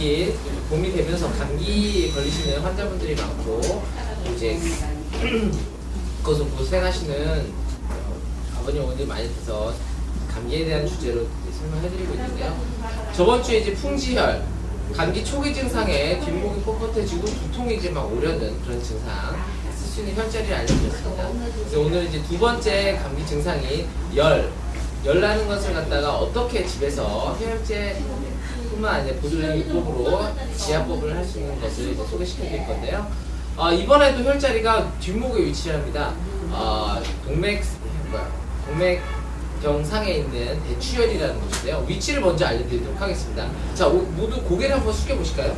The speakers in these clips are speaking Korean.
여기 봄이 되면서 감기 걸리시는 환자분들이 많고 이제 그것을 고생하시는 아버님 어머니 많이 있어서 감기에 대한 주제로 설명해드리고 있는데요. 저번 주에 이제 풍지혈, 감기 초기 증상에 뒷목이 뻣뻣해지고 두통이 이제 막 오려는 그런 증상 쓸수 있는 혈자리를 알려드렸습니다. 그래서 오늘 이제 두 번째 감기 증상이 열, 열나는 것을 갖다가 어떻게 집에서 해열제뿐만 아니라 보조용이법으로 지압법을 할 수 있는 것을 이제 소개시켜드릴 건데요. 어, 이번에도 혈자리가 뒷목에 위치를 합니다. 어, 동맥 뭐야, 동맥 경상에 있는 대추혈이라는 곳인데요. 위치를 먼저 알려드리도록 하겠습니다. 자, 오- 모두 고개를 한번 숙여 보실까요?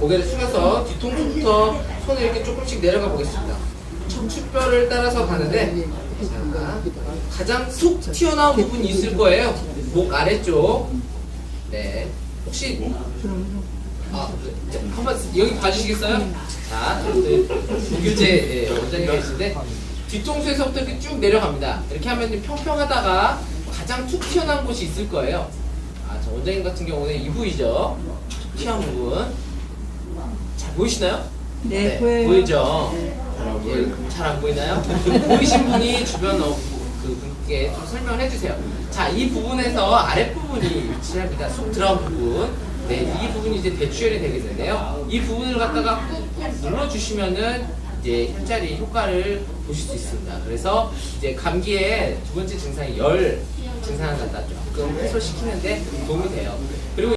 고개를 숙여서 뒤통수부터 손을 이렇게 조금씩 내려가 보겠습니다. 척추뼈를 따라서 가는데 자, 가장 속 튀어나온 부분이 있을 거예요. 목 아래쪽. 네. 혹시 아, 네. 한번 여기 봐주시겠어요? 자, 네. 조규재 예, 원장님 계신데 뒤통수에서부터 이렇게 쭉 내려갑니다. 이렇게 하면 평평하다가 가장 툭 튀어나온 곳이 있을 거예요. 아, 저 원장님 같은 경우는 이 부위죠. 툭 튀어나온 부분. 잘 보이시나요? 네, 보여요. 보이죠? 예, 잘안 보이나요? 보이신 분이 주변 어, 그 분께 좀 설명을 해주세요. 자, 이 부분에서 아랫 부분이 위치합니다. 속 들어간 부분. 네, 이 부분이 이제 대추혈이 되겠는데요. 이 부분을 갖다가 꾹꾹 눌러주시면은 이제 혈자리 효과를 보실 수 있습니다. 그래서 이제 감기의 두 번째 증상이 열 증상을 갖다 조금 해소시키는데 도움이 돼요.